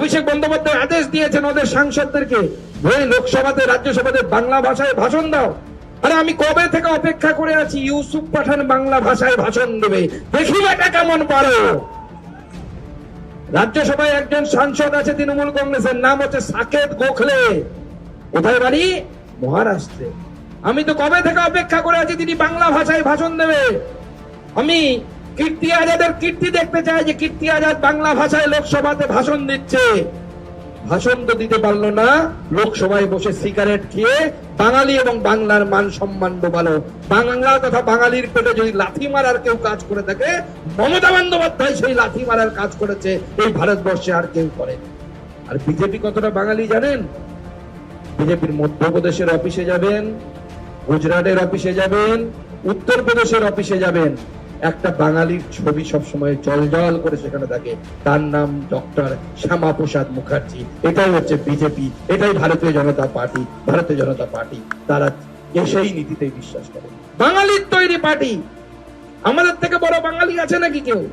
অভিষেক বন্দ্যোপাধ্যায় আদেশ দিয়েছেন ওদের সাংসদদেরকে ওই লোকসভাতে, রাজ্যসভাতে বাংলা ভাষায় ভাষণ দাও। আরে আমি কবে থেকে অপেক্ষা করে আছি? ইউসুফ পাঠান বাংলা ভাষায় ভাষণ দেবে। দেখি এটা কেমন পারো। রাজ্যসভায় একজন সাংসদ আছে তৃণমূল কংগ্রেসের, নাম হচ্ছে সাকেত গোখলে। কোথায় বাড়ি? মহারাষ্ট্রে। আমি তো কবে থেকে অপেক্ষা করে আছি? তিনি বাংলা ভাষায় ভাষণ দেবে। আমি কীর্তি আজাদের কীর্তি দেখতে চায় যে কীর্তি আজাদ বাংলা ভাষায় লোকসভাতে ভাষণ দিচ্ছে। ভাষণ তো দিতে পারল না, লোকসভায় বসে সিগারেট খেয়ে বাঙালি এবং বাংলার মান সম্মান ডোবালো বাংলা তথা বাঙালির পেটে যদি লাথি মারার কেউ কাজ করে থাকে, মমতা বন্দ্যোপাধ্যায় সেই লাথি মারার কাজ করেছে, এই ভারতবর্ষে আর কেউ করে আর বিজেপি কতটা বাঙালি জানেন? বিজেপির মধ্যপ্রদেশের অফিসে যাবেন, গুজরাটের অফিসে যাবেন, উত্তরপ্রদেশের অফিসে যাবেন। একটা বাঙালির ছবি সবসময় জলজল জল করে সেখানে থাকে। তার নাম ডক্টর শ্যামা প্রসাদ মুখার্জি। এটাই হচ্ছে বিজেপি। এটাই ভারতীয় জনতা পার্টি। ভারতীয় জনতা পার্টি। তারা সেই নীতিতেই বিশ্বাস করে। বাঙালির তৈরি পার্টি। আমাদের থেকে বড় বাঙালি আছে নাকি কেউ?